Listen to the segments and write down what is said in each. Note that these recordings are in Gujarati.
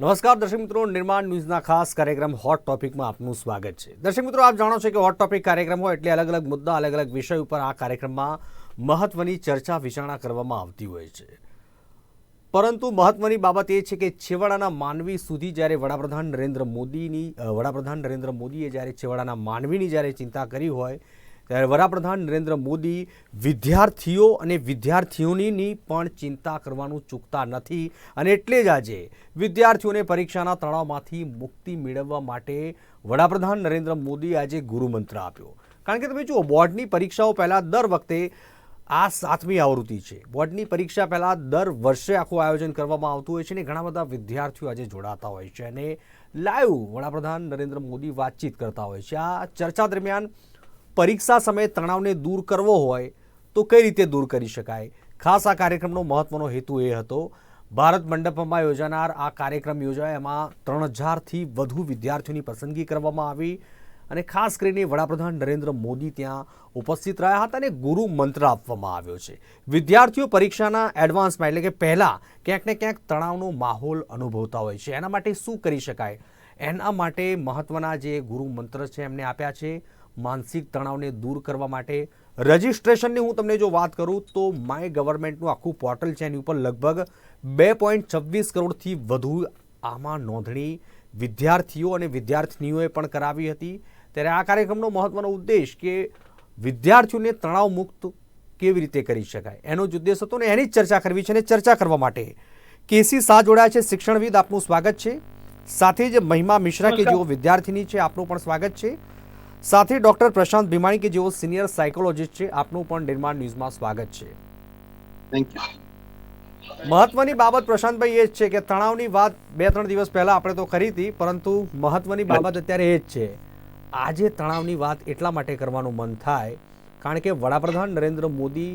નમસ્કાર, દર્શક મિત્રો. નિર્માણ ન્યૂઝના ખાસ કાર્યક્રમ હોટ ટોપિકમાં આપનું સ્વાગત છે. દર્શક મિત્રો, આપ જાણો છો કે હોટ ટોપિક કાર્યક્રમ હોય એટલે અલગ અલગ મુદ્દા અલગ અલગ વિષય ઉપર આ કાર્યક્રમમાં મહત્વની ચર્ચા, વિચારણા કરવામાં આવતી હોય છે. પરંતુ મહત્વની બાબત એ છે કે છેવાડાના માનવી સુધી જ્યારે વડાપ્રધાન નરેન્દ્ર મોદીની વડાપ્રધાન નરેન્દ્ર મોદીએ જ્યારે છેવાડાના માનવીની જ્યારે ચિંતા કરી હોય ત્યારે વડાપ્રધાન નરેન્દ્ર મોદી વિદ્યાર્થીઓ અને વિદ્યાર્થીઓની પણ ચિંતા કરવાનું ચૂકતા નથી અને એટલે જ આજે વિદ્યાર્થીઓને પરીક્ષાના તણાવમાંથી મુક્તિ મેળવવા માટે વડાપ્રધાન નરેન્દ્ર મોદી આજે ગુરુમંત્ર આપ્યો. કારણ કે તમે જુઓ, બોર્ડની પરીક્ષાઓ પહેલાં દર વખતે આ સાતમી આવૃત્તિ છે. બોર્ડની પરીક્ષા પહેલાં દર વર્ષે આખું આયોજન કરવામાં આવતું હોય છે અને ઘણા બધા વિદ્યાર્થીઓ આજે જોડાતા હોય છે અને લાઈવ વડાપ્રધાન નરેન્દ્ર મોદી વાતચીત કરતા હોય છે. આ ચર્ચા દરમિયાન પરીક્ષા સમયે તણાવને દૂર કરવો હોય તો કઈ રીતે દૂર કરી શકાય? ખાસ આ કાર્યક્રમનો મહત્વનો હેતુ એ હતો. ભારત મંડપમાં યોજાનાર આ કાર્યક્રમ યોજાય, એમાં ત્રણ હજારથી વધુ વિદ્યાર્થીઓની પસંદગી કરવામાં આવી અને ખાસ કરીને વડાપ્રધાન નરેન્દ્ર મોદી ત્યાં ઉપસ્થિત રહ્યા હતા અને ગુરુ મંત્ર આપવામાં આવ્યો છે. વિદ્યાર્થીઓ પરીક્ષાના એડવાન્સમાં એટલે કે પહેલાં ક્યાંક ને ક્યાંક તણાવનો માહોલ અનુભવતા હોય છે. એના માટે શું કરી શકાય? એના માટે મહત્વના જે ગુરુ મંત્ર છે એમને આપ્યા છે. માનસિક તણાવને દૂર કરવા માટે રજિસ્ટ્રેશનની હું તમને જો વાત કરું તો માય ગવર્મેન્ટનું આખું પોર્ટલ છે એની ઉપર લગભગ બે પોઈન્ટ છવ્વીસ કરોડથી વધુ આમાં નોંધણી વિદ્યાર્થીઓ અને વિદ્યાર્થીનીઓએ પણ કરાવી હતી. ત્યારે આ કાર્યક્રમનો મહત્વનો ઉદ્દેશ કે વિદ્યાર્થીઓને તણાવ મુક્ત કેવી રીતે કરી શકાય? એનો જ ઉદ્દેશ હતો ને એની જ ચર્ચા કરવી છે અને ચર્ચા કરવા માટે કેસી શાહ જોડાયા છે. શિક્ષણવિદ આપનું સ્વાગત છે. સાથે જ મહિમા મિશ્રા કે જેઓ વિદ્યાર્થીની છે આપનું પણ સ્વાગત છે. સાથે ડોક્ટર પ્રશાંત ભીમાણી કે જેઓ સિનિયર સાયકોલોજીસ્ટ છે આપનું પણ નિર્માણ ન્યૂઝમાં સ્વાગત છે. થેન્ક યુ મહત્વની બાબત પ્રશાંતભાઈ એ જ છે કે તણાવની વાત બે ત્રણ દિવસ પહેલા આપણે તો કરી હતી પરંતુ મહત્વની બાબત અત્યારે એ જ છે. આજે તણાવની વાત એટલા માટે કરવાનું મન થાય કારણ કે વડાપ્રધાન નરેન્દ્ર મોદી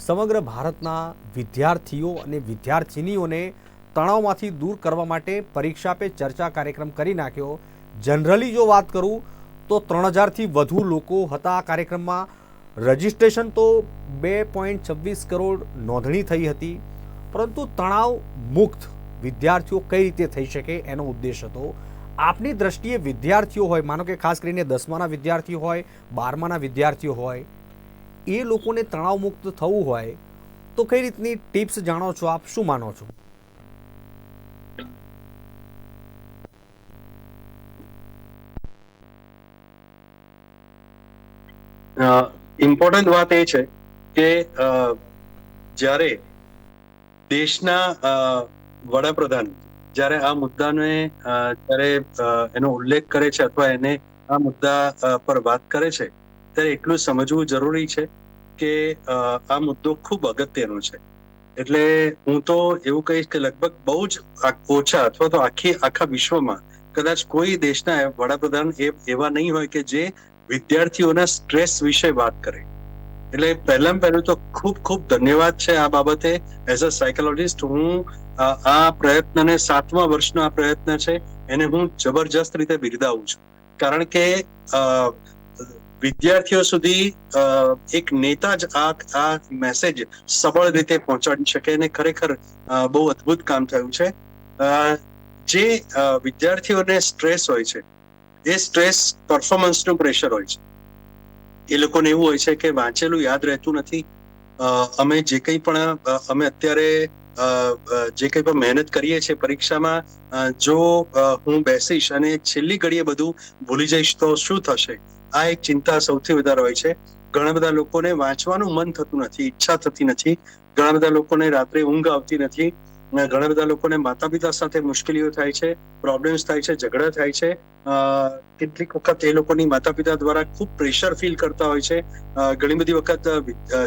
સમગ્ર ભારતના વિદ્યાર્થીઓ અને વિદ્યાર્થિનીઓને તણાવમાંથી દૂર કરવા માટે પરીક્ષા પે ચર્ચા કાર્યક્રમ કરી નાખ્યો. જનરલી જો વાત કરું તો ત્રણ હજારથી વધુ લોકો હતા આ કાર્યક્રમમાં. રજિસ્ટ્રેશન તો બે પોઈન્ટ છવ્વીસ કરોડ નોંધણી થઈ હતી, પરંતુ તણાવ મુક્ત વિદ્યાર્થીઓ કઈ રીતે થઈ શકે એનો ઉદ્દેશ હતો. આપની દ્રષ્ટિએ વિદ્યાર્થીઓ હોય, માનો કે ખાસ કરીને દસમાના વિદ્યાર્થીઓ હોય, બારમાના વિદ્યાર્થીઓ હોય, એ લોકોને તણાવ મુક્ત થવું હોય, તો કઈ રીતની ટિપ્સ જાણો છો? આપ શું માનો છો? ઇમ્પોર્ટન્ટ વાત એ છે કે જ્યારે દેશના વડાપ્રધાન જ્યારે આ મુદ્દાને જ્યારે એનો ઉલ્લેખ કરે છે અથવા એને આ મુદ્દા પર વાત કરે છે, ત્યારે એટલું સમજવું જરૂરી છે કે આ મુદ્દો ખૂબ અગત્યનો છે. એટલે હું તો એવું કહીશ કે લગભગ બહુ જ ઓછા અથવા તો આખી, આખા વિશ્વમાં કદાચ કોઈ દેશના વડાપ્રધાન એવા નહીં હોય કે જે વિદ્યાર્થીઓના સ્ટ્રેસ વિશે વાત કરે. એટલે પહેલામાં પહેલું તો ખૂબ ખૂબ ધન્યવાદ છે આ બાબતે. એઝ અ સાયકોલોજીસ્ટ હું આ પ્રયત્નને સાતમા વર્ષનો આ પ્રયત્ન છે, એને હું જબરજસ્ત રીતે બિરદાવું છું. કારણ કે વિદ્યાર્થીઓ સુધી એક નેતા જ આ આ મેસેજ સબળ રીતે પહોંચાડી શકે અને ખરેખર બહુ અદ્ભુત કામ થયું છે. જે વિદ્યાર્થીઓને સ્ટ્રેસ હોય છે એ સ્ટ્રેસ પરફોર્મન્સનું પ્રેશર હોય છે. એ લોકોને એવું હોય છે કે વાંચેલું યાદ રહેતું નથી. અમે જે કંઈ પણ અમે અત્યારે જે કંઈ પણ મહેનત કરીએ છીએ પરીક્ષામાં જો હું બેસીશ અને છેલ્લી ઘડીએ બધું ભૂલી જઈશ તો શું થશે? આ એક ચિંતા સૌથી વધારે હોય છે. ઘણા બધા લોકોને વાંચવાનું મન થતું નથી, ઈચ્છા થતી નથી. ઘણા બધા લોકોને રાત્રે ઊંઘ આવતી નથી. ઘણા બધા લોકોને માતા પિતા સાથે મુશ્કેલીઓ થાય છે પ્રોબ્લેમ્સ થાય છે, ઝઘડા થાય છે. કેટલીક વખત એ લોકોની માતા પિતા દ્વારા ખૂબ પ્રેશર ફીલ કરતા હોય છે. ઘણી બધી વખત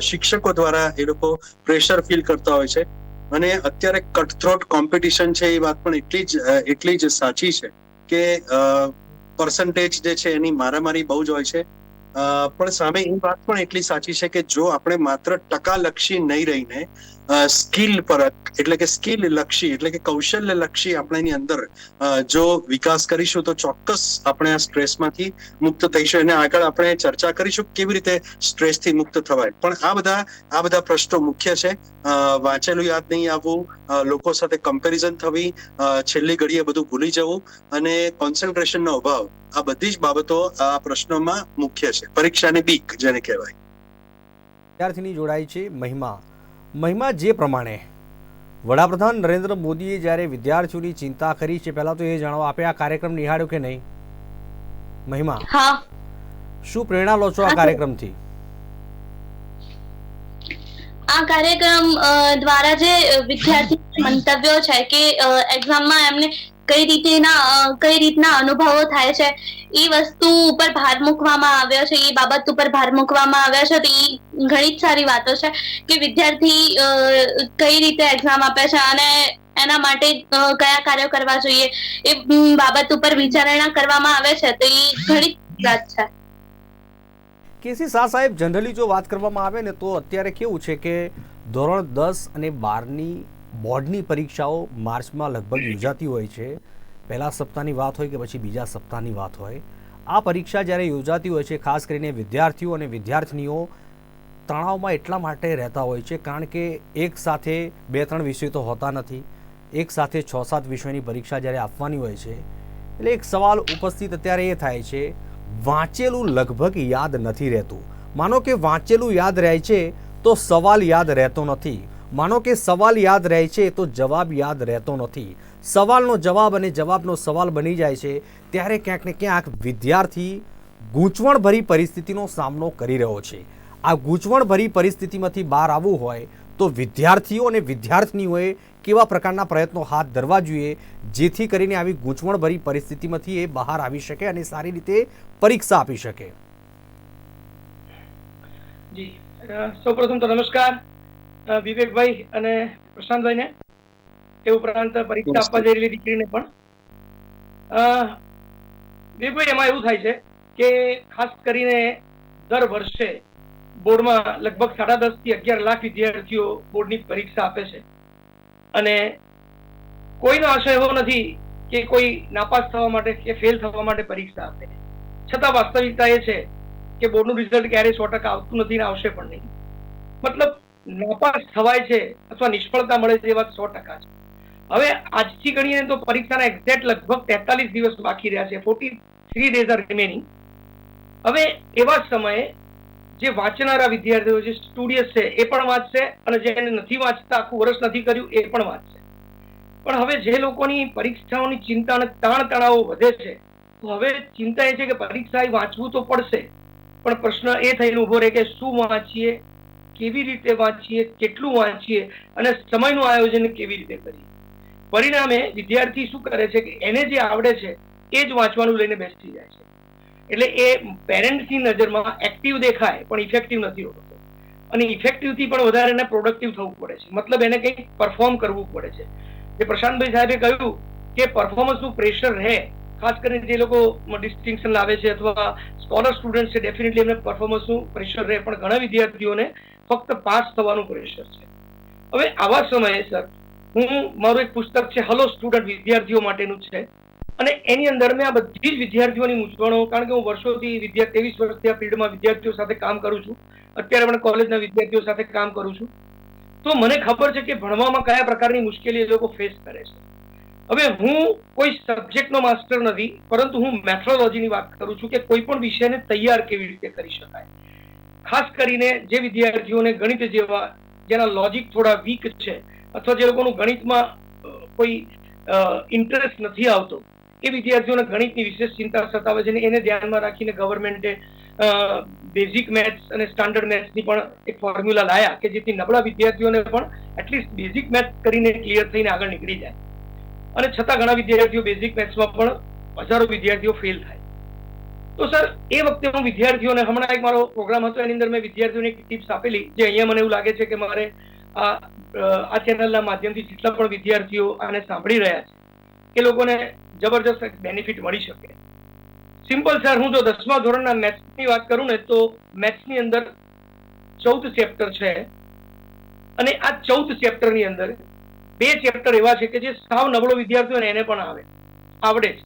શિક્ષકો દ્વારા એ લોકો પ્રેશર ફીલ કરતા હોય છે. અને અત્યારે કટથ્રોટ કોમ્પિટિશન છે એ વાત પણ એટલી જ એટલી જ સાચી છે કે પર્સન્ટેજ જે છે એની મારામારી બહુ જ હોય છે. પણ સામે એ વાત પણ એટલી સાચી છે કે જો આપણે માત્ર ટકા લક્ષી નહીં રહીને સ્કિલ પર એટલે કે સ્કિલ લક્ષી, એટલે કે કૌશલ્ય લક્ષી આપણે એની અંદર જો વિકાસ કરીશું તો ચોક્કસ આપણે આ સ્ટ્રેસમાંથી મુક્ત થઈશું. અને આગળ આપણે ચર્ચા કરીશું કેવી રીતે સ્ટ્રેસથી મુક્ત થવાય. પણ આ બધા આ બધા પ્રશ્નો મુખ્ય છે. વાંચેલું યાદ નહીં આવવું લોકો સાથે કમ્પેરિઝન થવી છેલ્લી ઘડીએ બધું ભૂલી જવું અને કોન્સન્ટ્રેશનનો અભાવ. આ બધી જ બાબતો આ પ્રશ્નોમાં મુખ્ય છે. પરીક્ષાની બીક જેને કહેવાય. વિદ્યાર્થીની જોડાય છે મહિમા. મહિમા જે પ્રમાણે. વડાપ્રધાન નરેન્દ્ર મોદીએ જ્યારે વિદ્યાર્થીઓની ચિંતા કરી છે પહેલા તો એ જણાવો આપે આ કાર્યક્રમ નિહાળ્યો કે નહીં? મહિમા. હા. શું પ્રેરણા લો છો આ કાર્યક્રમથી? આ કાર્યક્રમ અ, દ્વારા જે વિદ્યાર્થી મંતવ્યો છે કે એક્ઝામમાં એમને કઈ રીતેના કઈ રીતના અનુભવો થાય છે એ વસ્તુ ઉપર ભાર મૂકવામાં આવ્યો છે એ બાબત ઉપર ભાર મૂકવામાં આવ્યો છે, તો એ ઘણી જ સારી વાતો છે કે વિદ્યાર્થી કઈ રીતે એક્ઝામ આપે છે અને એના માટે કયા કાર્યો કરવા જોઈએ, એ બાબત ઉપર વિચારણા કરવામાં આવે છે, તો એ ઘણી વાત છે. કેસી શાહ સાહેબ, જનરલી જો વાત કરવામાં આવે ને, તો અત્યારે કેવું છે કે ધોરણ દસ અને બારની બોર્ડની પરીક્ષાઓ માર્ચમાં લગભગ યોજાતી હોય છે. પહેલા સપ્તાહની વાત હોય કે પછી બીજા સપ્તાહની વાત હોય. આ પરીક્ષા જ્યારે યોજાતી હોય છે, ખાસ કરીને વિદ્યાર્થીઓ અને વિદ્યાર્થીનીઓ તણાવમાં એટલા માટે રહેતા હોય છે, કારણ કે એક સાથે બે ત્રણ વિષય તો હોતા નથી. એક સાથે છ સાત વિષયોની પરીક્ષા જ્યારે આપવાની હોય છે, એટલે એક સવાલ ઉપસ્થિત અત્યારે એ થાય છે, વાંચેલું લગભગ યાદ નથી રહેતું. માનો કે વાંચેલું યાદ રહે છે, તો સવાલ યાદ રહેતો નથી. માનો કે સવાલ યાદ રહે છે, તો જવાબ યાદ રહેતો નથી. સવાલનો જવાબ અને જવાબનો સવાલ બની જાય છે, ત્યારે ક્યાંક ને ક્યાંક વિદ્યાર્થી ગૂંચવણભરી પરિસ્થિતિનો સામનો કરી રહ્યો છે. આ ગૂંચવણભરી પરિસ્થિતિમાંથી બહાર આવવું હોય, તો વિદ્યાર્થીઓ અને વિદ્યાર્થીનીઓએ કેવા પ્રકારના પ્રયત્નો હાથ ધરવા જોઈએ, જેથી કરીને આવી ગૂંચવણભરી પરિસ્થિતિમાંથી એ બહાર આવી શકે અને સારી રીતે પરીક્ષા આપી શકે. જી સૌપ્રથમ તો નમસ્કાર. વિવેકભાઈ અને પ્રશાંતભાઈને એ ઉપરાંત પરીક્ષા આપવા જઈ રહેલી દીકરીને પણ. વિવેકભાઈ એમાં એવું થાય છે કે ખાસ કરીને દર વર્ષે બોર્ડમાં લગભગ સાડા દસથી અગિયાર લાખ વિદ્યાર્થીઓ બોર્ડની પરીક્ષા આપે છે. અને કોઈનો આશય એવો નથી કે કોઈ નાપાસ થવા માટે કે ફેલ થવા માટે પરીક્ષા આપે. છતાં વાસ્તવિકતા એ છે કે બોર્ડનું રિઝલ્ટ ક્યારેય સો ટકા આવતું નથી ને આવશે પણ નહીં. મતલબ નાપાસ થવાય છે અથવા નિષ્ફળતા મળે છે એ વાત સો ટકા છે. હવે આજથી ગણીને તો પરીક્ષાના એક્ઝેક્ટ લગભગ તેતાલીસ દિવસ બાકી રહ્યા છે forty three days are remaining હવે એવા સમયે જે વાંચનારા વિદ્યાર્થીઓ જે સ્ટુડિયસ છે એ પણ વાંચશે અને જેને નથી વાંચતા, આખું વર્ષ નથી કર્યું, એ પણ વાંચશે. પણ હવે જે લોકોની પરીક્ષાઓની ચિંતા અને તાણ તણાવો વધે છે, તો હવે ચિંતા એ છે કે પરીક્ષા વાંચવું તો પડશે, પણ પ્રશ્ન એ થઈને ઊભો રહે કે શું વાંચીએ કેવી રીતે વાંચીએ, કેટલું વાંચીએ અને સમયનું આયોજન કેવી રીતે કરીએ. પરિણામે વિદ્યાર્થી શું કરે છે કે એને જે આવડે છે એ જ વાંચવાનું લઈને બેસી જાય છે. એટલે એ પેરેન્ટ્સની નજરમાં એક્ટિવ દેખાય પણ ઇફેક્ટિવ નથી હોતો. અને ઇફેક્ટિવથી પણ વધારે એને પ્રોડક્ટિવ થવું પડે છે. મતલબ એને કંઈક પરફોર્મ કરવું પડે છે. જે પ્રશાંતભાઈ સાહેબે કહ્યું કે પરફોર્મન્સનું પ્રેશર રહે, ખાસ કરીને જે લોકો ડિસ્ટિંક્શન લાવે છે અથવા સ્કોલર સ્ટુડન્ટ છે, ડેફિનેટલી એમને પરફોર્મન્સનું પ્રેશર રહે. પણ ઘણા વિદ્યાર્થીઓને ફક્ત પાસ થવાનું પ્રેશર છે. હવે આવા સમયે સર હું, મારું એક પુસ્તક છે હલો સ્ટુડન્ટ વિદ્યાર્થીઓ માટેનું છે. અને એની અંદર મેં આ બધી જ વિદ્યાર્થીઓની મૂંઝવણો, કારણ કે હું વર્ષોથી વિદ્યા, ત્રેવીસ વર્ષથી આ ફિલ્ડમાં વિદ્યાર્થીઓ સાથે કામ કરું છું. અત્યારે પણ કોલેજના વિદ્યાર્થીઓ સાથે કામ કરું છું. તો મને ખબર છે કે ભણવામાં કયા પ્રકારની મુશ્કેલી એ લોકો ફેસ કરે છે. હવે હું કોઈ સબ્જેક્ટનો માસ્ટર નથી, પરંતુ હું મેથોલોજીની વાત કરું છું કે કોઈ પણ વિષયને તૈયાર કેવી રીતે કરી શકાય. ખાસ કરીને જે વિદ્યાર્થીઓને ગણિત જેવા, જેના લોજિક થોડા વીક છે, અથવા જે લોકોનું ગણિતમાં કોઈ ઇન્ટરેસ્ટ નથી આવતો, એ વિદ્યાર્થીઓને ગણિતની વિશેષ ચિંતા સતાવે છે એને ધ્યાનમાં રાખીને ગવર્મેન્ટે બેઝિક મેથ્સ અને સ્ટાન્ડર્ડ મેથ્સની પણ એક ફોર્મ્યુલા લાયા કે જેથી નબળા વિદ્યાર્થીઓને પણ એટલીસ્ટ બેઝિક મેથ્સ કરીને ક્લિયર થઈને આગળ નીકળી જાય. અને છતાં ઘણા વિદ્યાર્થીઓ બેઝિક મેથ્સમાં પણ હજારો વિદ્યાર્થીઓ ફેલ થાય. તો સર, એ વખતે હું વિદ્યાર્થીઓને, હમણાં એક મારો પ્રોગ્રામ હતો, એની અંદર મેં વિદ્યાર્થીઓને એક ટિપ્સ આપેલી, જે અહીંયા મને એવું લાગે છે કે મારે આ આ ચેનલના માધ્યમથી જેટલા પણ વિદ્યાર્થીઓ આને સાંભળી રહ્યા છે એ લોકોને જબરજસ્ત બેનિફિટ મળી શકે. સિમ્પલ સર હું જો દસમા ધોરણના મેથ્સની વાત કરું ને, તો મેથ્સની અંદર ચૌદ ચેપ્ટર છે, અને આ ચૌદ ચેપ્ટરની અંદર બે ચેપ્ટર એવા છે કે જે સાવ નબળો વિદ્યાર્થીઓને એને પણ આવે, આવડે જ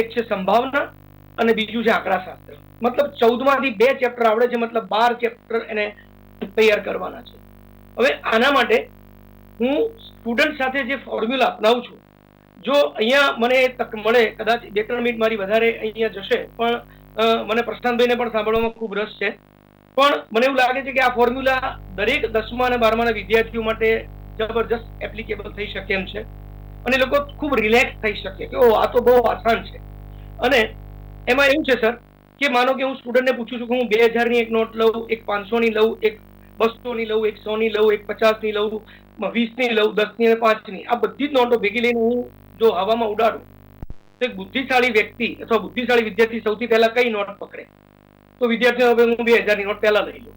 એક છે સંભાવના અને બીજું છે આંકડાશાસ્ત્ર મતલબ ચૌદમાંથી બે ચેપ્ટર આવડે છે, મતલબ બાર ચેપ્ટર એને તૈયાર કરવાના છે. હવે આના માટે હું સ્ટુડન્ટ સાથે જે ફોર્મ્યુલા અપનાવું છું, જો અહીંયા મને તક મળે, કદાચ બે ત્રણ મિનિટ મારી વધારે અહીંયા જશે, પણ મને પ્રશાંતભાઈને પણ સાંભળવામાં ખૂબ રસ છે. પણ મને એવું લાગે છે કે આ ફોર્મ્યુલા દરેક દસમા અને બારમાના વિદ્યાર્થીઓ માટે જબરજસ્ત એપ્લિકેબલ થઈ શકે એમ છે. અને લોકો ખૂબ રિલેક્સ થઈ શકે કે ઓ આ તો બહુ આસાન છે. અને એમાં એવું છે, સર, કે માનો કે હું સ્ટુડન્ટને પૂછું છું કે હું બે હજારની એક નોટ લઉં, એક પાંચસોની લઉં, એક બસોની લઉં, એક સોની લઉં, એક પચાસની લઉં વીસની લઉં, દસની અને પાંચની, આ બધી જ નોટો ભેગી લઈને હું જો હવામાં ઉડાડું, તો એક બુદ્ધિશાળી વ્યક્તિ અથવા બુદ્ધિશાળી વિદ્યાર્થી સૌથી પહેલા કઈ નોટ પકડે? તો વિદ્યાર્થીઓ હવે હું બે હજારની નોટ પહેલા લઈ લઉં.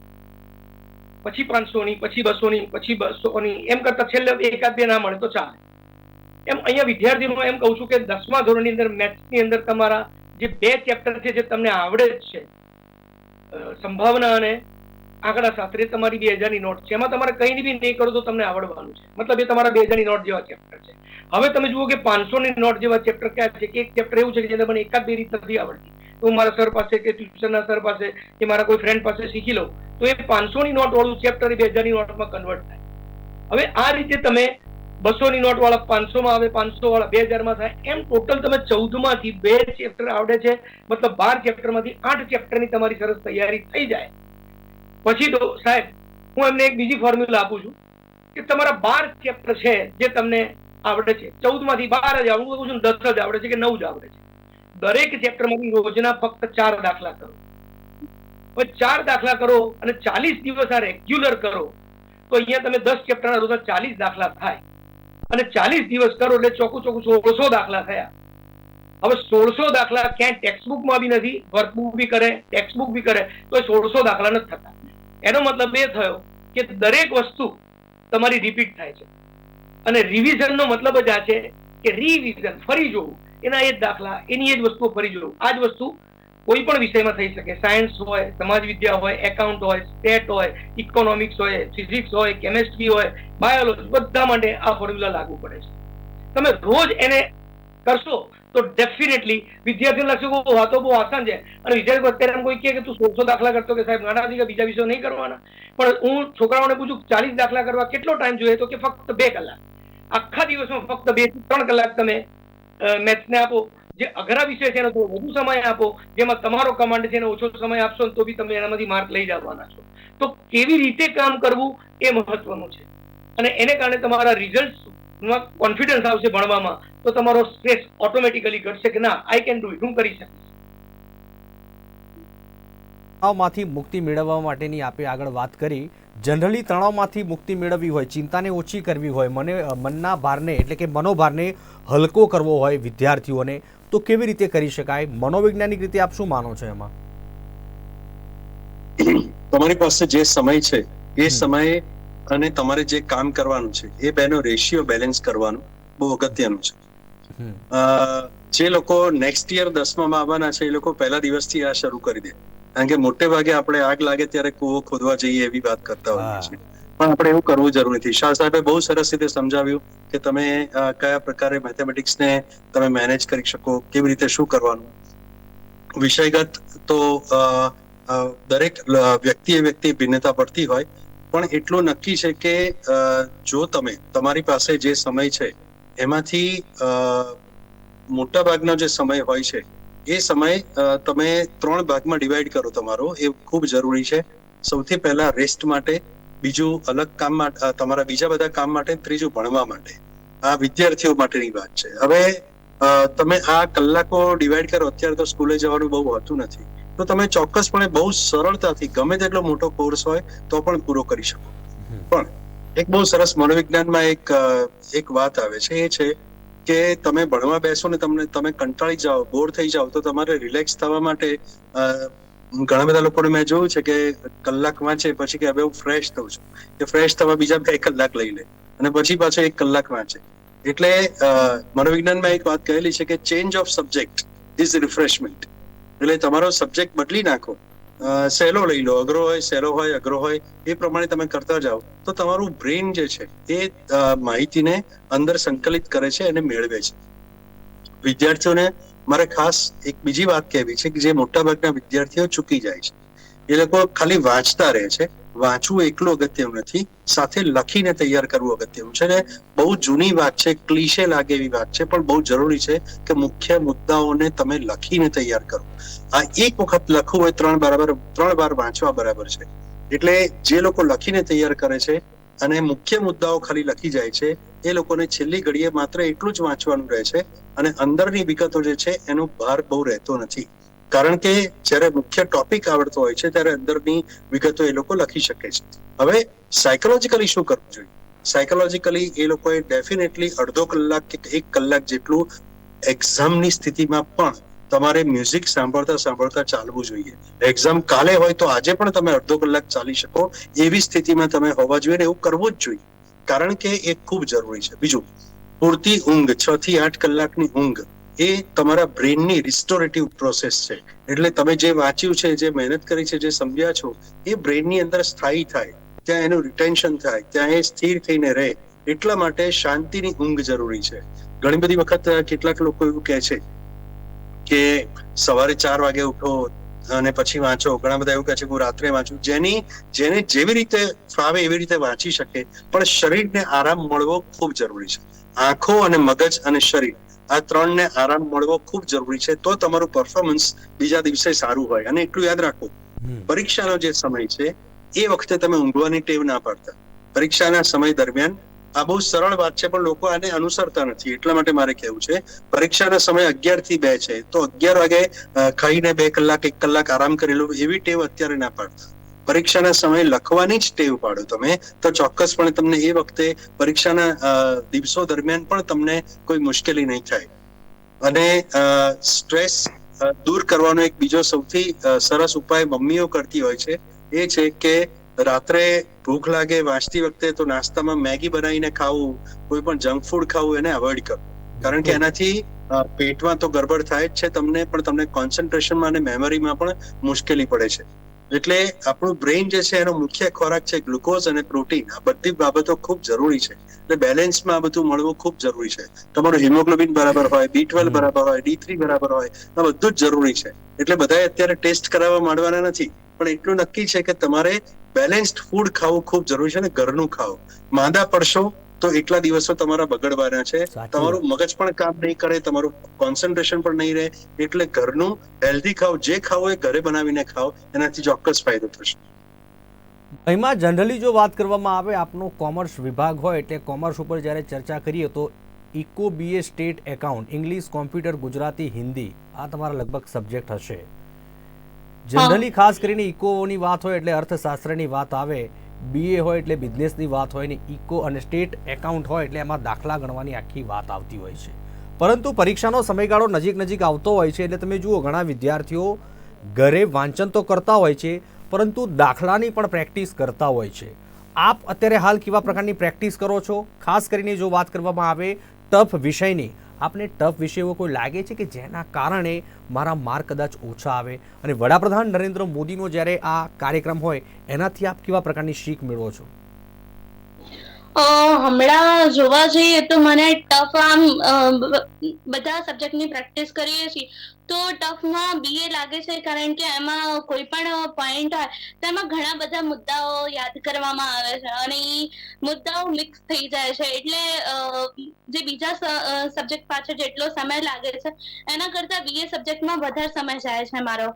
પછી પાંચસોની, પછી બસોની પછી બસોની એમ કરતા છેલ્લે એકાદ બે ના મળે તો ચાલે. એમ અહીંયા વિદ્યાર્થીનું એમ કહું છું કે દસમા ધોરણની અંદર મેથ્સની અંદર તમારા જે બે ચેપ્ટર છે જે તમને આવડે જ છે. સંભાવના અને આંકડાશાસ્ત્ર એ તમારી બે હજારની નોટ છે. એમાં તમારે કંઈ બી નહીં કરો તો તમને આવડવાનું છે. મતલબ એ તમારા બે હજારની નોટ જેવા ચેપ્ટર છે. હવે તમે જુઓ કે પાંચસો ની નોટ જેવા ચેપ્ટર ક્યાં છે? કે એક ચેપ્ટર એવું છે કે જેને મને એકાદ બે રીત નથી આવડતી. હું મારા સર પાસે કે ટ્યુશનના સર પાસે કે મારા કોઈ ફ્રેન્ડ પાસે શીખી લઉં. તો એ પાંચસો ની નોટ વાળું ચેપ્ટર બે હજારની નોટમાં કન્વર્ટ થાય. હવે આ રીતે તમે બસો ની નોટ વાળા પાંચસો માં આવે, પાંચસો વાળા બે હજારમાં થાય. એમ ટોટલ તમે ચૌદમાંથી બે ચેપ્ટર આવડે છે. મતલબ બાર ચેપ્ટરમાંથી આઠ ચેપ્ટરની તમારી સરસ તૈયારી થઈ જાય. પછી તો સાહેબ, હું એમને એક બીજી ફોર્મ્યુલા આપું છું કે તમારા બાર ચેપ્ટર છે જે તમને આવડે છે. ચૌદમાંથી બાર જ આવડું. કહું છું દસ જ આવડે છે કે નવ જ આવડે છે. દરેક ચેપ્ટરમાંથી રોજના ફક્ત ચાર દાખલા કરો. ચાર દાખલા કરો અને ચાલીસ દિવસ આ રેગ્યુલર કરો. તો અહીંયા તમે દસ ચેપ્ટરના રોજના ચાલીસ દાખલા થાય. અને ચાલીસ દિવસ કરો એટલે ચોખ્ખું ચોખ્ખું સોળસો દાખલા થયા. હવે સોળસો દાખલા ક્યાંય ટેક્સ્ટબુકમાં બી નથી વર્કબુક બી કરે ટેક્સ્ટબુક બી કરે, તો સોળસો દાખલા નથી થતા. એનો મતલબ એ થયો કે દરેક વસ્તુ તમારી રિપીટ થાય છે. અને રિવિઝનનો મતલબ જ આ છે કે રિવિઝન ફરી જોવું. એના એ જ દાખલા, એની એ જ વસ્તુઓ ફરી જોવું. આ જ વસ્તુ કોઈ પણ વિષયમાં થઈ શકે. સાયન્સ હોય, સમાજ વિદ્યા હોય એકાઉન્ટ હોય સ્ટેટ હોય ઇકોનોમિક્સ હોય ફિઝિક્સ હોય કેમેસ્ટ્રી હોય બાયોલોજી બધા માટે આ ફોર્મ્યુલા લાગુ પડે છે. તમે રોજ એને કરશો તો ડેફિનેટલી વિદ્યાર્થી લાગશે કે વાતો બહુ આસાન છે. અને વિદ્યાર્થીઓ અત્યારે એમ કોઈ કહે કે, તું સોળસો દાખલા કરતો કે સાહેબ ઘણા કે બીજા વિષયો નહીં કરવાના. પણ હું છોકરાઓને પૂછું, ચાલીસ દાખલા કરવા કેટલો ટાઈમ જોઈએ? તો કે ફક્ત બે કલાક. આખા દિવસમાં ફક્ત બેથી ત્રણ કલાક તમે મેથ્સને આપો જે અઘરા વિષય છે એનો થોડો વધુ સમય આપો. જેમાં તમારો કમાન્ડ છે એને ઓછો સમય આપશો તો બી તમે એનામાંથી માર્ક લઈ જવાના છો. તો કેવી રીતે કામ કરવું એ મહત્વનું છે. અને એને કારણે તમારા રિઝલ્ટમાં કોન્ફિડન્સ આવશે ભણવામાં. તો તમારો સ્ટ્રેસ ઓટોમેટિકલી ઘટશે કે ના આઈ કેન ડુ ઇટ હું કરી શકીશ. તણાવમાંથી મુક્તિ મેળવવા માટેની આપે આગળ વાત કરી. જનરલી તણાવમાંથી મુક્તિ મેળવવી હોય, ચિંતાને ઓછી કરવી હોય, મને મનના ભારને, એટલે કે મનોભારને હલકો કરવો હોય વિદ્યાર્થીઓને. તો કેવી રીતે કરી શકાય? મનોવૈજ્ઞાનિક રીતે આપ શું માનો છો એમાં? તમારી પાસે જે સમય છે એ. સમયે અને તમારે જે કામ કરવાનું છે એ બેનો રેશિયો બેલેન્સ કરવાનું બહુ અગત્યનું છે. જે લોકો નેક્સ્ટ યર દસમામાં આવવાના છે એ લોકો પહેલા દિવસથી આ શરૂ કરી દે. કારણ કે મોટે ભાગે આપણે આગ લાગે ત્યારે કૂવો ખોદવા જઈએ એવી વાત કરતા હોઈએ છીએ. પણ આપણે એવું કરવું જરૂરી નથી. શાહ સાહેબે બહુ સરસ રીતે સમજાવ્યું કે તમે કયા પ્રકારે મેથેમેટિક્સને તમે મેનેજ કરી શકો, કેવી રીતે શું કરવાનું. વિષયગત તો દરેક વ્યક્તિએ વ્યક્તિ ભિન્નતા પડતી હોય, પણ એટલું નક્કી છે કે જો તમે, તમારી પાસે જે સમય છે, એમાંથી મોટા ભાગનો જે સમય હોય છે, એ સમય તમે ત્રણ ભાગમાં ડિવાઈડ કરો તમારો, એ ખૂબ જરૂરી છે. સૌથી પહેલા રેસ્ટ માટે બીજું અલગ કામ માટે તમારા બીજા બધા કામ માટે ત્રીજું ભણવા માટે. આ વિદ્યાર્થીઓ માટેની વાત છે. હવે તમે આ કલાકો ડિવાઈડ કરો, અત્યારે તો સ્કૂલે જવાનું બહુ હોતું નથી. તો તમે ચોક્કસપણે બહુ સરળતાથી, ગમે તેટલો મોટો કોર્સ હોય, તો પણ પૂરો કરી શકો. પણ, એક બહુ સરસ મનોવિજ્ઞાનમાં એક એક વાત આવે છે, એ છે કે તમે ભણવા બેસો ને તમને, તમે કંટાળી જાઓ, બોર થઈ જાઓ, તો તમારે રિલેક્સ થવા માટે ઘણા બધા લોકોને મેં જોયું છે કે કલાક વાંચે પછી કે હવે હું ફ્રેશ થઉં છું. કે ફ્રેશ થવા બીજા બે કલાક લઈ લે અને પછી પાછો એક કલાક વાંચે. એટલે મનોવિજ્ઞાનમાં એક વાત કહેલી છે કે change of subject is refreshment એટલે તમારો સબ્જેક્ટ બદલી નાખો. સહેલો લઈ લો, અઘરો હોય, સહેલો હોય, અઘરો હોય, એ પ્રમાણે તમે કરતા જાઓ. તો તમારું બ્રેન જે છે એ માહિતીને અંદર સંકલિત કરે છે અને મેળવે છે. વિદ્યાર્થીઓને મારે ખાસ એક બીજી વાત કહેવી છે કે જે મોટાભાગના વિદ્યાર્થીઓ ચૂકી જાય છે. એ લોકો ખાલી વાંચતા રહે છે. વાંચવું એકલું અગત્યનું નથી. સાથે લખીને તૈયાર કરવું અગત્યનું છે ને બહુ જૂની વાત છે, ક્લીશે લાગે એવી વાત છે, પણ બહુ જરૂરી છે કે મુખ્ય મુદ્દાઓને તમે લખીને તૈયાર કરો. આ એક વખત લખવું હોય ત્રણ બરાબર, ત્રણ વાર વાંચવા બરાબર છે. એટલે જે લોકો લખીને તૈયાર કરે છે અને મુખ્ય મુદ્દાઓ ખાલી લખી જાય છે. એ લોકોને છેલ્લી ઘડીએ માત્ર એટલું જ વાંચવાનું રહે છે અને અંદરની વિગતો જે છે એનો ભાર બહુ રહેતો નથી. કારણ કે જ્યારે મુખ્ય ટોપિક આવડતો હોય છે ત્યારે અંદરની વિગતો એ લોકો લખી શકે છે. હવે સાયકોલોજીકલી શું કરવું જોઈએ. સાયકોલોજીકલી એ લોકોએ ડેફિનેટલી અડધો કલાક કે એક કલાક જેટલું એક્ઝામની સ્થિતિમાં પણ તમારે મ્યુઝિક સાંભળતા સાંભળતા ચાલવું જોઈએ. એક્ઝામ કાલે હોય તો આજે પણ તમે અડધો કલાક ચાલી શકો. એવી સ્થિતિમાં તમે હોવા જોઈએ ને એવું કરવું જ જોઈએ. કારણ કે એ ખૂબ જરૂરી છે. બીજું, પૂરતી ઊંઘ, છ થી આઠ કલાકની ઊંઘ એ તમારા બ્રેનની રિસ્ટોરેટિવ પ્રોસેસ છે. એટલે તમે જે વાંચ્યું છે, જે મહેનત કરી છે, જે સમજ્યા છો, એ બ્રેનની અંદર સ્થાયી થાય. ત્યાં એનું રિટેન્શન થાય, ત્યાં એ સ્થિર થઈને રહે. એટલા માટે શાંતિની ઊંઘ જરૂરી છે. ઘણી બધી વખત કેટલાક લોકો એવું કહે છે કે સવારે ચાર વાગે ઉઠો અને પછી વાંચો. ઘણા બધા એવું કહે છે કે હું રાત્રે વાંચું. જેની જેને જેવી રીતે ફાવે એવી રીતે વાંચી શકે. પણ શરીરને આરામ મળવો ખૂબ જરૂરી છે. આંખો અને મગજ અને શરીર આ ત્રણને આરામ મળવો ખૂબ જરૂરી છે. તો તમારું પરફોર્મન્સ બીજા દિવસે સારું હોય. અને એટલું યાદ રાખો. પરીક્ષાનો જે સમય છે એ વખતે તમે ઊંઘવાની ટેવ ના પાડતા. પરીક્ષાના સમય દરમિયાન આ બહુ સરળ વાત છે, પણ લોકો આને અનુસરતા નથી. એટલા માટે મારે કહેવું છે, પરીક્ષાના સમય અગિયારથી બે છે. તો અગિયાર વાગે ખાઈને બે કલાક, એક કલાક આરામ કરી લો એવી ટેવ અત્યારે ના પાડતા. પરીક્ષાના સમય લખવાની જ ટેવ પાડો તમે. તો ચોક્કસપણે તમને એ વખતે પરીક્ષાના દિવસો દરમિયાન પણ તમને કોઈ મુશ્કેલી નહીં થાય. અને સ્ટ્રેસ દૂર કરવાનો એક બીજો સૌથી સરસ ઉપાય મમ્મીઓ કરતી હોય છે, એ છે કે રાત્રે ભૂખ લાગે વાંચતી વખતે તો નાસ્તામાં મેગી બનાવીને ખાવું કોઈ પણ જંક ફૂડ ખાવું એને અવોઇડ કરો. કારણ કે એનાથી પેટમાં તો ગડબડ થાય જ છે તમને પણ તમને કોન્સન્ટ્રેશનમાં અને મેમરીમાં પણ મુશ્કેલી પડે છે. એટલે આપણું બ્રેઇન જે છે એનો મુખ્ય ખોરાક છે ગ્લુકોઝ અને પ્રોટીન. આ બધી બાબતો ખૂબ જરૂરી છે. એટલે બેલેન્સમાં આ બધું મળવું ખૂબ જરૂરી છે. તમારું હિમોગ્લોબિન બરાબર હોય બી ટ્વેલ્વ બરાબર હોય ડી થ્રી બરાબર હોય આ બધું જ જરૂરી છે. એટલે બધાએ અત્યારે ટેસ્ટ કરાવવા માંડવાના નથી. પણ એટલું નક્કી છે કે તમારે બેલેન્સ્ડ ફૂડ ખાવું ખૂબ જરૂરી છે અને ઘરનું ખાઓ માંદા પડશો તો એટલા દિવસો તમારા બગડવાના છે. તમારું મગજ પણ કામ નહીં કરે તમારું કોન્સન્ટ્રેશન પણ નહીં રહે. એટલે ઘરનું હેલ્ધી ખાઓ જે ખાઓ એ ઘરે બનાવીને ખાઓ એનાથી ચોક્કસ ફાયદો થશે. એમાં જનરલી જો વાત કરવામાં આવે આપનો કોમર્સ વિભાગ હોય એટલે કોમર્સ ઉપર જ્યારે ચર્ચા કરીએ તો eco BA state account English computer Gujarati Hindi આ તમારા લગભગ સબ્જેક્ટ હશે. જનરલી ખાસ કરીને ઇકોની વાત હોય એટલે અર્થશાસ્ત્રની વાત આવે બીએ હોય એટલે બિઝનેસની વાત હોય ને ઇકો અને સ્ટેટ એકાઉન્ટ હોય એટલે એમાં દાખલા ગણવાની આખી વાત આવતી હોય છે. પરંતુ પરીક્ષાનો સમયગાળો નજીક નજીક આવતો હોય છે એટલે તમે જુઓ, ઘણા વિદ્યાર્થીઓ ઘરે વાંચન તો કરતા હોય છે, પરંતુ દાખલાની પણ પ્રેક્ટિસ કરતા હોય છે. આપ અત્યારે હાલ કેવા પ્રકારની પ્રેક્ટિસ કરો છો? ખાસ કરીને જો વાત કરવામાં આવે, ટફ વિષયની આપને ટફ વિષયો કોઈ લાગે છે કે જેના કારણે મારા માર્ક કદાચ ઓછા આવે? અને વડાપ્રધાન નરેન્દ્ર મોદીનો જ્યારે આ કાર્યક્રમ હોય, એનાથી આપ કેવા પ્રકારની શીખ મેળવો છો? હમણાં જોવા જઈએ તો મને ટફ આમ બધા સબ્જેક્ટની પ્રેક્ટિસ કરીએ છીએ. તો ટફમાં બીએ લાગે છે કારણ કે એમાં કોઈ પણ પોઈન્ટ હોય, તો એમાં ઘણા બધા મુદ્દાઓ યાદ કરવામાં આવે છે અને એ મુદ્દાઓ મિક્સ થઈ જાય છે. એટલે જે બીજા સબ્જેક્ટ પાછળ જેટલો સમય લાગે છે, એના કરતા બીએ સબ્જેક્ટમાં વધારે સમય જાય છે મારો.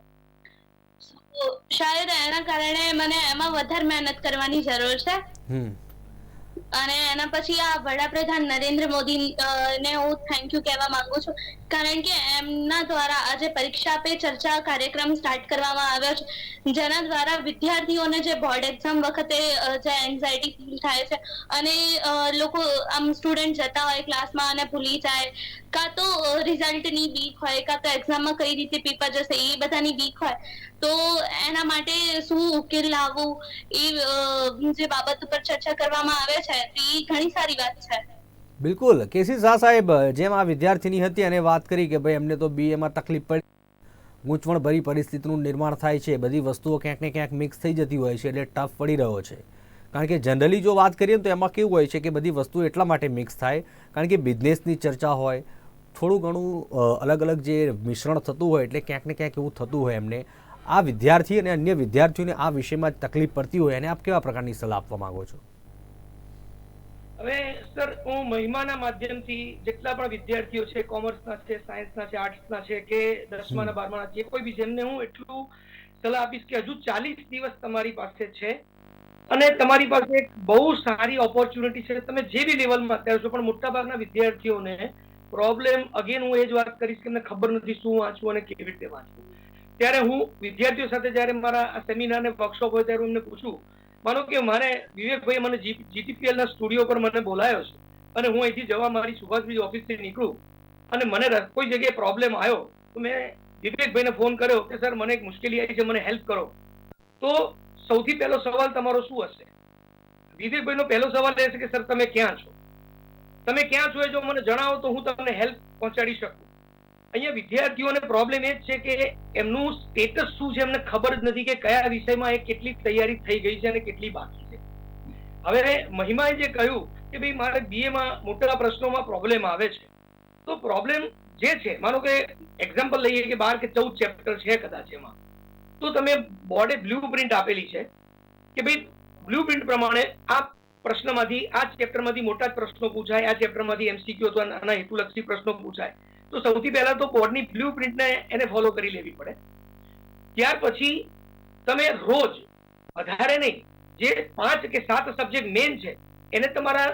શાયદ એના કારણે મને એમાં વધારે મહેનત કરવાની જરૂર છે. અને એના પછી આ વડાપ્રધાન નરેન્દ્ર મોદી ને હું થેન્ક યુ કહેવા માંગુ છું. કારણ કે એમના દ્વારા આજે પરીક્ષા પે ચર્ચા કાર્યક્રમ સ્ટાર્ટ કરવામાં આવ્યો છે. જેના દ્વારા વિદ્યાર્થીઓને જે બોર્ડ એક્ઝામ વખતે જે એન્ઝાયટી ફીલ થાય છે અને લોકો આમ સ્ટુડન્ટ જતા હોય ક્લાસમાં અને ભૂલી જાય. કાં તો રિઝલ્ટની વીક હોય, કાં તો એક્ઝામમાં કઈ રીતે પેપર જશે, એ બધાની વીક હોય. તો એના માટે શું ઉકેલ લાવવો? એ જે બાબત ઉપર ચર્ચા કરવામાં આવે છે, તે ઘણી સારી વાત છે. બિલકુલ. કેસી શાહ સાહેબ, જેમ આ વિદ્યાર્થીની હતી અને વાત કરી કે ભાઈ એમને તો બીએમાં તકલીફ પડી, ગૂંચવણભરી પરિસ્થિતિનું નિર્માણ થાય છે, બધી વસ્તુઓ ક્યાંક ને ક્યાંક મિક્સ થઈ જતી હોય છે, એટલે ટફ પડી રહ્યો છે. કારણ કે જનરલી જો વાત કરીએ તો એમાં કેવું હોય છે કે બધી વસ્તુ એટલા માટે મિક્સ થાય, કારણ કે બિઝનેસની ચર્ચા હોય, થોડું ઘણું અલગ અલગ જે મિશ્રણ થતું હોય, એટલે ક્યાંક ને ક્યાંક એવું થતું હોય એમને આ વિદ્યાર્થી અને અન્ય વિદ્યાર્થીઓને આ વિષયમાં તકલીફ પડતી હોય એને આપ કેવા પ્રકારની સલાહ આપવા માંગો છો? હવે સર હું મહિમાના માધ્યમથી જેટલા પણ વિદ્યાર્થીઓ છે કોમર્સના છે સાયન્સના છે આર્ટ્સના છે કે દસમાના બારમાના જે કોઈ બી જેમને હું એટલું સલાહ આપીશ કે હજુ ચાલીસ દિવસ તમારી પાસે છે. અને તમારી પાસે એક બહુ સારી ઓપોર્ચ્યુનિટી છે. તમે જે બી લેવલમાં અત્યારે છો પણ મોટાભાગના વિદ્યાર્થીઓને પ્રોબ્લેમ અગેન હું એ જ વાત કરીશ કે એમને ખબર નથી શું વાંચવું અને કેવી રીતે વાંચવું. ત્યારે હું વિદ્યાર્થીઓ સાથે જ્યારે મારા સેમિનાર ને વર્કશોપ હોય ત્યારે એમને પૂછું, માનો કે મારે વિવેકભાઈ મને જીટીપીએલ ના સ્ટુડિયો પર મને બોલાયો છે અને હું અહીંથી જવા મારી સુભાષબ્રિજ ઓફિસથી નીકળું અને મને કોઈ જગ્યાએ પ્રોબ્લેમ આવ્યો, તો મેં વિવેકભાઈને ફોન કર્યો કે, સર, મને એક મુશ્કેલી આવી છે, મને હેલ્પ કરો. તો સૌથી પહેલો સવાલ તમારો શું હશે? વિવેકભાઈનો પહેલો સવાલ એ છે કે, સર, તમે ક્યાં છો? તમે ક્યાં છો એ જો મને જણાવો તો હું તમને હેલ્પ પહોંચાડી શકું. અહીંયા વિદ્યાર્થીઓને પ્રોબ્લેમ એ જ છે કે એમનું સ્ટેટસ શું છે એમને ખબર જ નથી કે કયા વિષયમાં એ કેટલી તૈયારી થઈ ગઈ છે અને કેટલી બાકી છે. હવે મહિમાએ જે કહ્યું કે ભાઈ મારે બીએમાં મોટા પ્રશ્નોમાં પ્રોબ્લેમ આવે છે. તો પ્રોબ્લેમ જે છે, માનો કે એક્ઝામ્પલ લઈએ કે બાર કે ચૌદ ચેપ્ટર છે કદાચ એમાં. તો તમે બોર્ડે બ્લુ પ્રિન્ટ આપેલી છે કે ભાઈ બ્લુ પ્રિન્ટ પ્રમાણે આ પ્રશ્નમાંથી, આ ચેપ્ટરમાંથી મોટા પ્રશ્નો પૂછાય, આ ચેપ્ટરમાંથી એમસીક્યુ અથવા નાના હેતુલક્ષી પ્રશ્નો પૂછાય. તો સૌથી પહેલા તો બોર્ડની બ્લુ પ્રિન્ટને એને ફોલો કરી લેવી પડે. ત્યાર પછી તમે રોજ, વધારે નહીં, જે પાંચ કે સાત સબ્જેક્ટ મેન છે, એને તમારા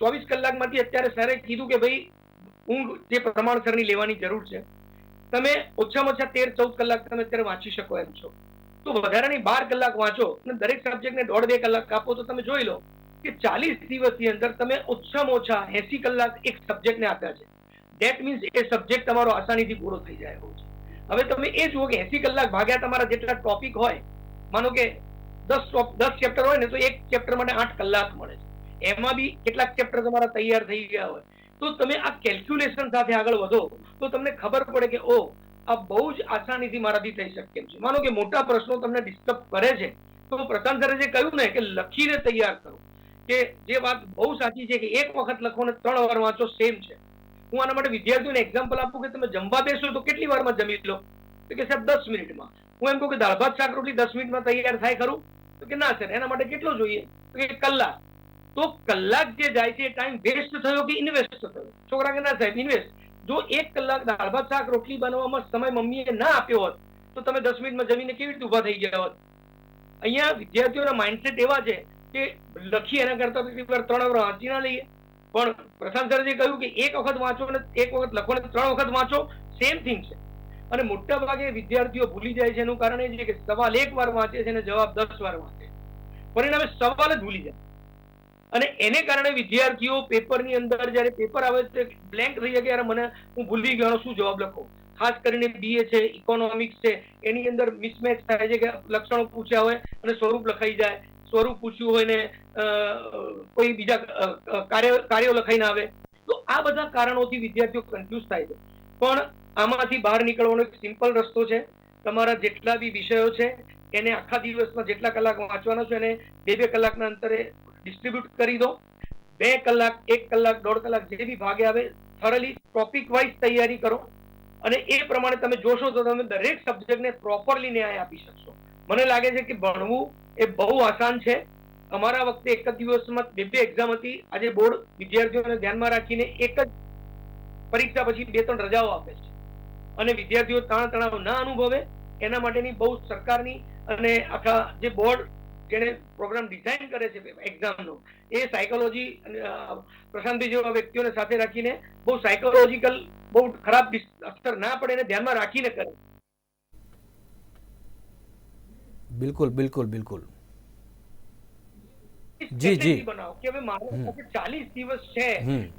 ચોવીસ કલાકમાંથી અત્યારે સરે કીધું કે ભાઈ ઊંઘ જે પ્રમાણસરની લેવાની જરૂર છે, તમે ઓછામાં ઓછા તેર, ચૌદ કલાક તમે અત્યારે વાંચી શકો એમ છો. તો વધારાની બાર કલાક વાંચો અને દરેક સબ્જેક્ટને દોઢ, બે કલાક આપો તો તમે જોઈ લો કે ચાલીસ દિવસની અંદર તમે ઓછામાં ઓછા એસી કલાક એક સબ્જેક્ટને આપ્યા છે. દેટ મીન્સ એ સબ્જેક્ટ તમારો આસાનીથી પૂરો થઈ જાય એવો છે. હવે તમે એ જુઓ કે એસી કલાક ભાગ્યા તમારા જેટલા ટોપિક હોય, માનો કે દસ દસ ચેપ્ટર હોય ને, તો એક ચેપ્ટર માટે આઠ કલાક મળે છે. એમાં બી કેટલાક ચેપ્ટર તમારા તૈયાર થઈ ગયા હોય. તો તમે આ કેલ્ક્યુલેશન સાથે આગળ વધો, તો તમને ખબર પડે કે ઓ આ બહુ જ આસાનીથી મારાથી થઈ શકે એમ છે. માનો કે મોટા પ્રશ્નો તમને ડિસ્ટર્બ કરે છે, તો પ્રશાંત સરે જે કહ્યું ને કે લખીને તૈયાર કરો. કે જે વાત બહુ સાચી છે કે એક વખત લખો ને ત્રણ વાર વાંચો સેમ છે. હું આના માટે વિદ્યાર્થીઓને એક્ઝામ્પલ આપું કે તમે જમવા બેસો તો કેટલી વારમાં જમી લો? તો કે સાહેબ દસ મિનિટમાં. હું એમ કહું કે દાળ ભાત, શાક, રોટલી દસ મિનિટમાં તૈયાર થાય ખરું? તો કે ના સર, એના માટે કેટલો જોઈએ? તો કે કલાક. તો કલાક જે જાય છે એ ટાઈમ વેસ્ટ થયો કે ઇન્વેસ્ટ થયો? છોકરા કે ના સાહેબ ઇન્વેસ્ટ જો એક કલાક દાળ ભાત, શાક, રોટલી બનાવવામાં સમય મમ્મીએ ના આપ્યો હોત, તો તમે દસ મિનિટમાં જમીને કેવી રીતે ઊભા થઈ ગયા હોત? અહીંયા વિદ્યાર્થીઓના માઇન્ડસેટ એવા છે કે લખી એના કરતા કેટલી ત્રણ વાર વાંચી ના લઈએ. પણ પ્રશાંત સરે કહ્યું કે એક વખત વાંચો અને એક વખત લખો ને ત્રણ વખત વાંચો સેમ થિંગ છે. અને મોટા ભાગે વિદ્યાર્થીઓ ભૂલી જાય છે, એનું કારણ એ છે કે સવાલ એક વાર વાંચે છે અને જવાબ દસ વાર વાંચે પરિણામે સવાલ જ ભૂલી જાય. અને એને કારણે વિદ્યાર્થીઓ પેપરની અંદર જ્યારે પેપર આવે છે બ્લેન્ક થઈ જાય ત્યારે યાર મને હું ભૂલી ગયો, શું જવાબ લખો ખાસ કરીને બીએ છે ઇકોનોમિક્સ છે, એની અંદર મિસમેચ થાય છે કે લક્ષણો પૂછ્યા હોય અને સ્વરૂપ લખાઈ જાય. સ્વરૂપ પૂછ્યું હોય ને કોઈ બીજા કાર્ય, કાર્યો લખાઈને આવે, તો આ બધા કારણોથી વિદ્યાર્થીઓ કન્ફ્યુઝ થાય છે. પણ આમાંથી બહાર નીકળવાનો એક સિમ્પલ રસ્તો છે. તમારા જેટલા બી વિષયો છે, એને આખા દિવસમાં જેટલા કલાક વાંચવાનો છે એને બે બે કલાકના અંતરે ડિસ્ટ્રીબ્યુટ કરી દો. બે કલાક, એક કલાક, દોઢ કલાક જે બી ભાગે આવે થરલી ટોપિક વાઇઝ તૈયારી કરો. અને એ પ્રમાણે તમે જોશો તો તમે દરેક સબ્જેક્ટને પ્રોપરલી ન્યાય આપી શકશો. મને લાગે છે કે ભણવું એ બહુ આસાન છે. અમારા વખતે એક જ દિવસમાં બે બે એક્ઝામ હતી. આજે બોર્ડ વિદ્યાર્થીઓને ધ્યાનમાં રાખીને એક જ પરીક્ષા પછી બે ત્રણ રજાઓ આપે છે. અને વિદ્યાર્થીઓ તાણ તણાવ ના અનુભવે, એના માટેની બહુ સરકારની અને આખા જે બોર્ડ જેને પ્રોગ્રામ ડિઝાઇન કરે છે એક્ઝામનો એ સાયકોલોજી પ્રશાંતિ જેવા વ્યક્તિઓને સાથે રાખીને બહુ સાયકોલોજીકલ બહુ ખરાબ અસર ના પડે એને ધ્યાનમાં રાખીને કરે. બિલકુલ બિલકુલ બિલકુલ. જી, જી. બનાવો? કે હવે મારા પાસે ચાલીસ દિવસ છે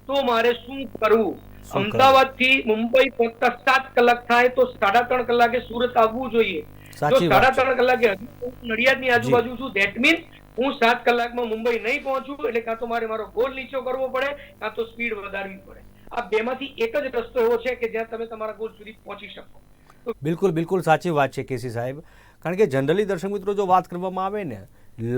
તો મારે શું કરવું? અમદાવાદથી મુંબઈ પહોંચતા સાત કલાક થાય તો સાડા ત્રણ કલાકે સુરત આવવું જોઈએ. જો સાડા ત્રણ કલાકે નડિયાદની આજુબાજુ છું ધેટ મીન્સ હું સાત કલાકમાં મુંબઈ નહીં પહોંચું એટલે કાં તો મારે મારો ગોલ નીચો કરવો પડે કાં તો સ્પીડ વધારવી પડે. આ બેમાંથી એક જ રસ્તો એવો છે કે જ્યાં તમે તમારા ગોલ સુધી પહોંચી શકો. બિલકુલ બિલકુલ સાચી વાત છે કેસી સાહેબ. કારણ કે જનરલી દર્શક મિત્રો જો વાત કરવામાં આવે ને,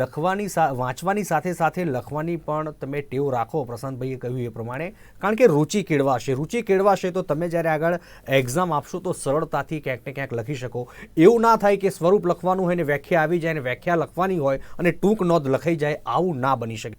લખવાની સા, વાંચવાની સાથે સાથે લખવાની પણ તમે ટેવ રાખો, પ્રશાંતભાઈએ કહ્યું એ પ્રમાણે. કારણ કે રુચિ કેળવાશે. રુચિ કેળવાશે તો તમે જ્યારે આગળ એક્ઝામ આપશો તો સરળતાથી ક્યાંક ને ક્યાંક લખી શકો. એવું ના થાય કે સ્વરૂપ લખવાનું હોય ને વ્યાખ્યા આવી જાય ને વ્યાખ્યા લખવાની હોય અને ટૂંક નોંધ લખાઈ જાય, આવું ના બની શકે.